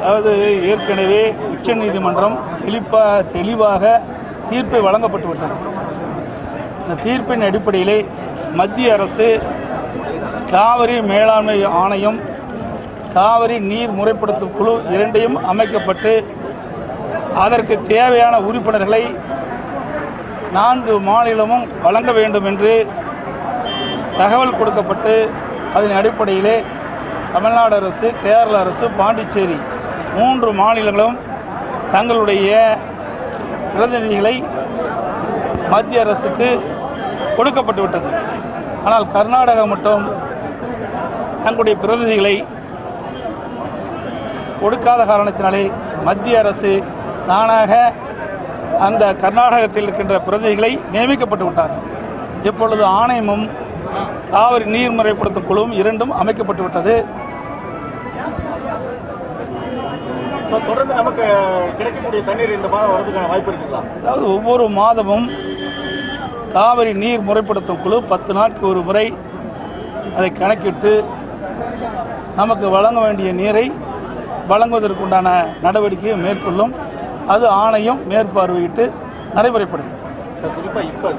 அதாவது ஏற்கனவே உச்சநீதிமன்றம் தெளிப்பா தெளிவாக தீர்ப்பு வழங்கப்பட்டு விட்டது. இந்த தீர்ப்பின் அடிப்படையிலே மத்திய அரசு காவிரி மேலாண்மை ஆணையம் காவிரி நீர் முறைப்படுத்தும் குழு இரண்டையும் அமைக்கப்பட்டு அதற்கு தேவையான உறுப்பினர்களை நான்கு மாநிலமும் வழங்க வேண்டும் என்று தகவல் கொடுக்கப்பட்டு அதன் அடிப்படையிலே தமிழ்நாடு அரசு கேரள அரசு பாண்டிச்சேரி மூன்று மாநிலங்களும் தங்களுடைய பிரதிநிதிகளை மத்திய அரசுக்கு கொடுக்கப்பட்டு விட்டது. ஆனால் கர்நாடகா மட்டும் தங்களுடைய பிரதிநிதிகளை கொடுக்காத காரணத்தினாலே மத்திய அரசு தானாக அந்த கர்நாடகத்தில் இருக்கின்ற பிரதிநிதிகளை நியமிக்கப்பட்டு விட்டார்கள் இப்பொழுது ஆணையமும் காவிரி நீர் முறைப்படுத்தும் குழுவும் இரண்டும் அமைக்கப்பட்டு விட்டது. தொடர்ந்து நமக்கு கிடைக்கக்கூடிய தண்ணீர் இந்த மாதம் வரதுக்கான வாய்ப்பு இருக்குங்களா? அதாவது ஒவ்வொரு மாதமும் காவிரி நீர் முறைப்படுத்தும் குழு பத்து நாட்களுக்கு ஒரு முறை அதை கணக்கிட்டு நமக்கு வழங்க வேண்டிய நீரை வழங்குவதற்குண்டான நடவடிக்கையை மேற்கொள்ளும். அது ஆணையம் மேற்பார்வையிட்டு நடைமுறைப்படுத்தும். குறிப்பா இப்ப